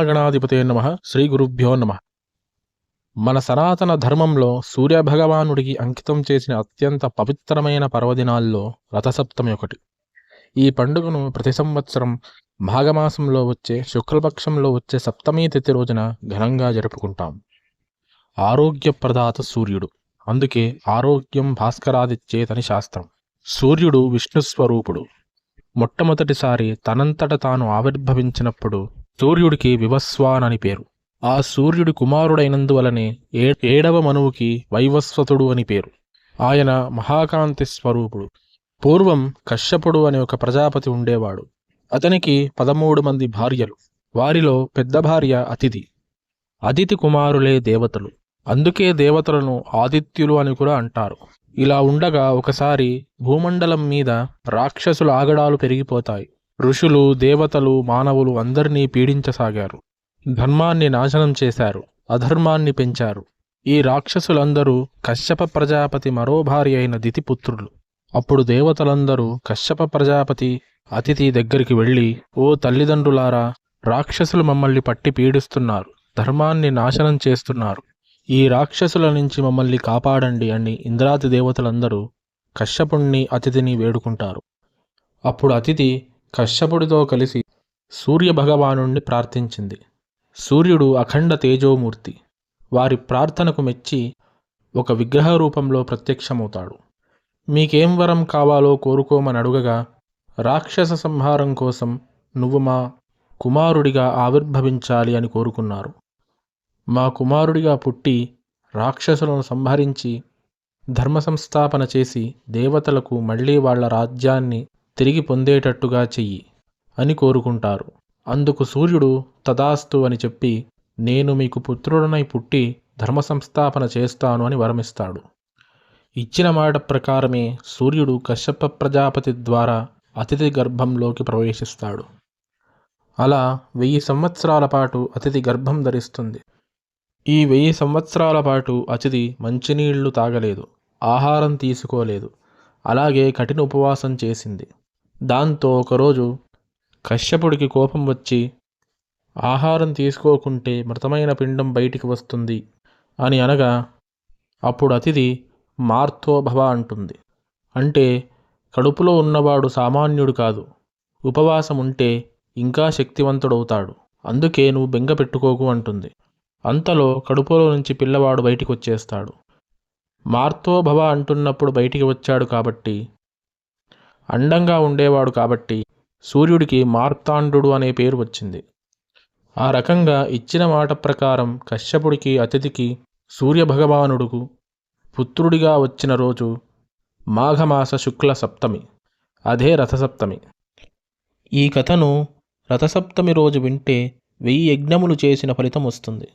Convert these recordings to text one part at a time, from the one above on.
గణాధిపతే నమ. శ్రీ గురుభ్యో నమ. మన సనాతన ధర్మంలో సూర్యభగవానుడికి అంకితం చేసిన అత్యంత పవిత్రమైన పర్వదినాల్లో రథసప్తమి ఒకటి. ఈ పండుగను ప్రతి సంవత్సరం మాఘమాసంలో వచ్చే శుక్లపక్షంలో వచ్చే సప్తమి తిథి రోజున ఘనంగా జరుపుకుంటాం. ఆరోగ్యప్రదాత సూర్యుడు. అందుకే ఆరోగ్యం భాస్కరాదిచ్చేతని శాస్త్రం. సూర్యుడు విష్ణు స్వరూపుడు మొట్టమొదటిసారి తనంతట తాను ఆవిర్భవించినప్పుడు సూర్యుడికి వివస్వాన్ అని పేరు. ఆ సూర్యుడి కుమారుడైనందువలనే ఏ ఏడవ మనువుకి వైవస్వతుడు అని పేరు. ఆయన మహాకాంతి స్వరూపుడు. పూర్వం కశ్యపుడు అనే ఒక ప్రజాపతి ఉండేవాడు. అతనికి పదమూడు మంది భార్యలు. వారిలో పెద్ద భార్య అతిథి. అతిథి కుమారులే దేవతలు. అందుకే దేవతలను ఆదిత్యులు అని కూడా అంటారు. ఇలా ఉండగా ఒకసారి భూమండలం మీద రాక్షసుల ఆగడాలు పెరిగిపోతాయి. ఋషులు దేవతలు మానవులు అందరినీ పీడించసాగారు. ధర్మాన్ని నాశనం చేశారు. అధర్మాన్ని పెంచారు. ఈ రాక్షసులందరూ కశ్యప ప్రజాపతి మరో భార్య అయిన దితిపుత్రులు. అప్పుడు దేవతలందరూ కశ్యప ప్రజాపతి అతిథి దగ్గరికి వెళ్ళి ఓ తల్లిదండ్రులారా రాక్షసులు మమ్మల్ని పట్టి పీడిస్తున్నారు. ధర్మాన్ని నాశనం చేస్తున్నారు. ఈ రాక్షసుల నుంచి మమ్మల్ని కాపాడండి అని ఇంద్రాది దేవతలందరూ కశ్యపుణ్ణి అతిథిని వేడుకుంటారు. అప్పుడు అతిథి కశ్యపుడితో కలిసి సూర్యభగవానుణ్ణి ప్రార్థించింది. సూర్యుడు అఖండ తేజోమూర్తి. వారి ప్రార్థనకు మెచ్చి ఒక విగ్రహ రూపంలో ప్రత్యక్షమవుతాడు. మీకేం వరం కావాలో కోరుకోమని అడుగగా రాక్షస సంహారం కోసం నువ్వు మా కుమారుడిగా ఆవిర్భవించాలి అని కోరుకున్నారు. మా కుమారుడిగా పుట్టి రాక్షసులను సంహరించి ధర్మ సంస్థాపన చేసి దేవతలకు మళ్ళీ వాళ్ళ రాజ్యాన్ని తిరిగి పొందేటట్టుగా చెయ్యి అని కోరుకుంటారు. అందుకు సూర్యుడు తదాస్తు అని చెప్పి నేను మీకు పుత్రుడనై పుట్టి ధర్మ సంస్థాపన చేస్తాను అని వరమిస్తాడు. ఇచ్చిన మాట ప్రకారమే సూర్యుడు కశ్యప ప్రజాపతి ద్వారా అతిథి గర్భంలోకి ప్రవేశిస్తాడు. అలా వెయ్యి సంవత్సరాల పాటు అతిథి గర్భం ధరిస్తుంది. ఈ వెయ్యి సంవత్సరాల పాటు అతిథి మంచినీళ్ళు తాగలేదు ఆహారం తీసుకోలేదు అలాగే కఠిన ఉపవాసం చేసింది. దాంతో ఒకరోజు కశ్యపుడికి కోపం వచ్చి ఆహారం తీసుకోకుంటే మృతమైన పిండం బయటికి వస్తుంది అని అనగా అప్పుడు అతిథి మార్తోభవ అంటుంది. అంటే కడుపులో ఉన్నవాడు సామాన్యుడు కాదు. ఉపవాసం ఉంటే ఇంకా శక్తివంతుడవుతాడు. అందుకే నువ్వు బెంగ పెట్టుకోకు అంటుంది. అంతలో కడుపులో నుంచి పిల్లవాడు బయటికి వచ్చేస్తాడు మార్తోభవ అంటున్నప్పుడు బయటికి వచ్చాడు కాబట్టి అండంగా ఉండేవాడు కాబట్టి సూర్యుడికి మార్తాండు అనే పేరు వచ్చింది. ఆ రకంగా ఇచ్చిన మాట ప్రకారం కశ్యపుడికి అతిథికి సూర్యభగవానుడుకు పుత్రుడిగా వచ్చిన రోజు మాఘమాస శుక్ల సప్తమి అదే రథసప్తమి. ఈ కథను రథసప్తమి రోజు వింటే వెయ్యి యజ్ఞములు చేసిన ఫలితం వస్తుంది.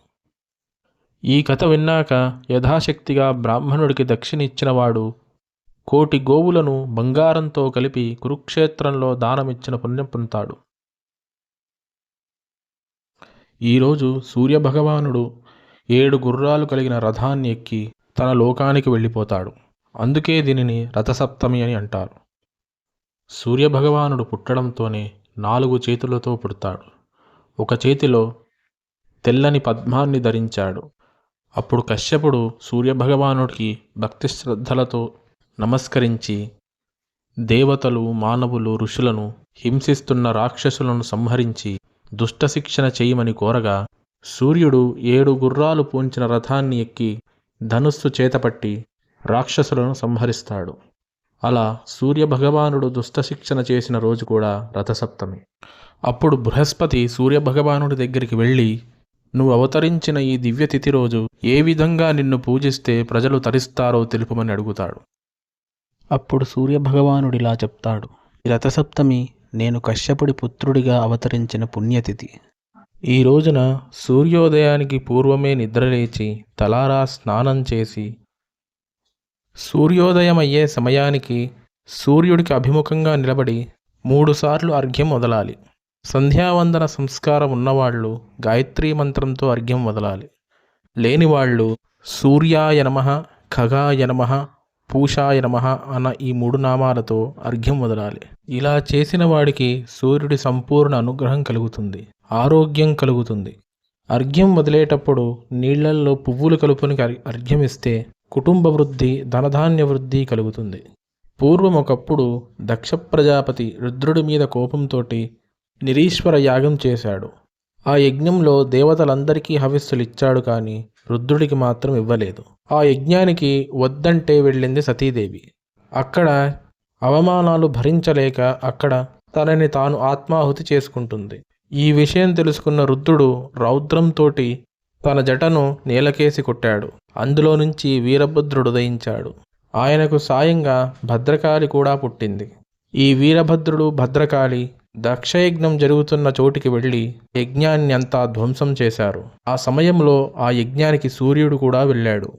ఈ కథ విన్నాక యథాశక్తిగా బ్రాహ్మణుడికి దక్షిణ ఇచ్చినవాడు కోటి గోవులను బంగారంతో కలిపి కురుక్షేత్రంలో దానమిచ్చిన పుణ్యం పొందుతాడు ఈరోజు సూర్యభగవానుడు ఏడు గుర్రాలు కలిగిన రథాన్ని ఎక్కి తన లోకానికి వెళ్ళిపోతాడు. అందుకే దీనిని రథసప్తమి అని అంటారు. సూర్యభగవానుడు పుట్టడంతోనే నాలుగు చేతులతో పుడతాడు. ఒక చేతిలో తెల్లని పద్మాన్ని ధరించాడు. అప్పుడు కశ్యపుడు సూర్యభగవానుడికి భక్తి శ్రద్ధలతో నమస్కరించి దేవతలు మానవులు ఋషులను హింసిస్తున్న రాక్షసులను సంహరించి దుష్టశిక్షణ చేయమని కోరగా సూర్యుడు ఏడు గుర్రాలు పూంచిన రథాన్ని ఎక్కి ధనుస్సు చేతపట్టి రాక్షసులను సంహరిస్తాడు. అలా సూర్యభగవానుడు దుష్టశిక్షణ చేసిన రోజు కూడా రథసప్తమి. అప్పుడు బృహస్పతి సూర్యభగవానుడి దగ్గరికి వెళ్ళి నువ్వు అవతరించిన ఈ దివ్యతిథి రోజు ఏ విధంగా నిన్ను పూజిస్తే ప్రజలు తరిస్తారో తెలుపమని అడుగుతాడు. అప్పుడు సూర్యభగవానుడు ఇలా చెప్తాడు రథసప్తమి నేను కశ్యపుడి పుత్రుడిగా అవతరించిన పుణ్యతిథి. ఈ రోజున సూర్యోదయానికి పూర్వమే నిద్రలేచి తలారా స్నానం చేసి సూర్యోదయం అయ్యే సమయానికి సూర్యుడికి అభిముఖంగా నిలబడి మూడుసార్లు అర్ఘ్యం వదలాలి. సంధ్యావందన సంస్కారం ఉన్నవాళ్ళు గాయత్రీ మంత్రంతో అర్ఘ్యం వదలాలి. లేనివాళ్ళు సూర్యాయ నమ ఖగాయ నమ పూషాయ నమ అన్న ఈ మూడు నామాలతో అర్ఘ్యం వదలాలి. ఇలా చేసిన వాడికి సూర్యుడి సంపూర్ణ అనుగ్రహం కలుగుతుంది. ఆరోగ్యం కలుగుతుంది. అర్ఘ్యం వదిలేటప్పుడు నీళ్ళల్లో పువ్వులు కలుపుని అర్ఘ్యం ఇస్తే కుటుంబ వృద్ధి ధనధాన్య వృద్ధి కలుగుతుంది. పూర్వం ఒకప్పుడు దక్ష ప్రజాపతి రుద్రుడి మీద కోపంతోటి నిరీశ్వర యాగం చేశాడు. ఆ యజ్ఞంలో దేవతలందరికీ హవిస్సులు ఇచ్చాడు కానీ రుద్రుడికి మాత్రం ఇవ్వలేదు. ఆ యజ్ఞానికి వద్దంటే వెళ్ళింది సతీదేవి. అక్కడ అవమానాలు భరించలేక అక్కడ తనని తాను ఆత్మాహుతి చేసుకుంటుంది. ఈ విషయం తెలుసుకున్న రుద్రుడు రౌద్రంతోటి తన జటను నేలకేసి కొట్టాడు. అందులో నుంచి వీరభద్రుడు ఉదయించాడు. ఆయనకు సాయంగా భద్రకాళి కూడా పుట్టింది. ఈ వీరభద్రుడు భద్రకాళి దక్షయజ్ఞం జరుగుతున్న చోటికి వెళ్ళి యజ్ఞాన్ని అంతా ధ్వంసం చేశారు. ఆ సమయంలో ఆ యజ్ఞానికి సూర్యుడు కూడా వెళ్ళాడు.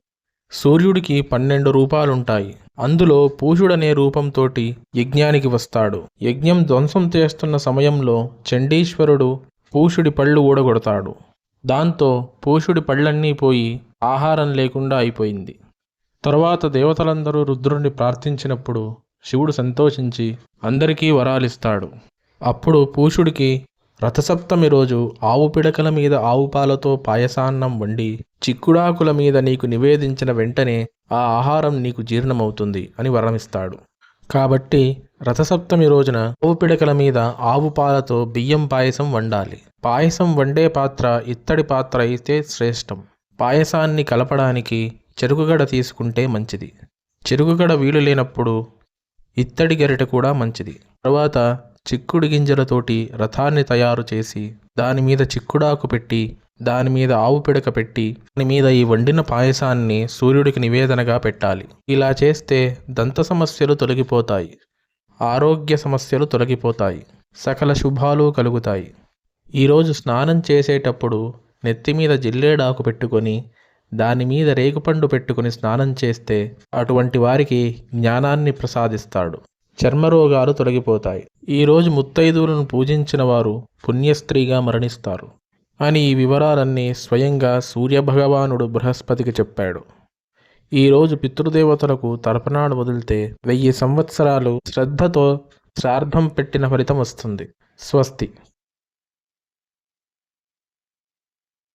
సూర్యుడికి పన్నెండు రూపాలుంటాయి. అందులో పూషుడనే రూపంతోటి యజ్ఞానికి వస్తాడు. యజ్ఞం ధ్వంసం చేస్తున్న సమయంలో చండీశ్వరుడు పూషుడి పళ్ళు ఊడగొడతాడు. దాంతో పూషుడి పళ్ళన్నీ పోయి ఆహారం లేకుండా అయిపోయింది. తరువాత దేవతలందరూ రుద్రుడిని ప్రార్థించినప్పుడు శివుడు సంతోషించి అందరికీ వరాలిస్తాడు. అప్పుడు పూషుడికి రథసప్తమి రోజు ఆవు పిడకల మీద ఆవు పాలతో పాయసాన్నం వండి చిక్కుడాకుల మీద నీకు నివేదించిన వెంటనే ఆ ఆహారం నీకు జీర్ణమవుతుంది అని వరమిస్తాడు. కాబట్టి రథసప్తమి రోజున ఆవు పిడకల మీద ఆవు పాలతో బియ్యం పాయసం వండాలి. పాయసం వండే పాత్ర ఇత్తడి పాత్ర అయితే శ్రేష్టం. పాయసాన్ని కలపడానికి చెరుకుగడ తీసుకుంటే మంచిది. చెరుకుగడ వీలు లేనప్పుడు ఇత్తడి గరిట కూడా మంచిది. తర్వాత చిక్కుడు గింజలతోటి రథాన్ని తయారు చేసి దాని మీద చిక్కుడాకు పెట్టి దాని మీద ఆవు పిడక పెట్టి దాని మీద ఈ వండిన పాయసాన్ని సూర్యుడికి నివేదనగా పెట్టాలి. ఇలా చేస్తే దంత సమస్యలు తొలగిపోతాయి. ఆరోగ్య సమస్యలు తొలగిపోతాయి. సకల శుభాలు కలుగుతాయి. ఈరోజు స్నానం చేసేటప్పుడు నెత్తి మీద జిల్లేడాకు పెట్టుకొని దాని మీద రేగుపండు పెట్టుకుని స్నానం చేస్తే అటువంటి వారికి జ్ఞానాన్ని ప్రసాదిస్తాడు. చర్మరోగాలు తొలగిపోతాయి. ఈరోజు ముత్తైదువులను పూజించిన వారు పుణ్యస్త్రీగా మరణిస్తారు. అని ఈ వివరాలన్నీ స్వయంగా సూర్యభగవానుడు బృహస్పతికి చెప్పాడు. ఈరోజు పితృదేవతలకు తర్పణాలు వదిలితే వెయ్యి సంవత్సరాలు శ్రద్ధతో శ్రార్థం పెట్టిన ఫలితం వస్తుంది. స్వస్తి.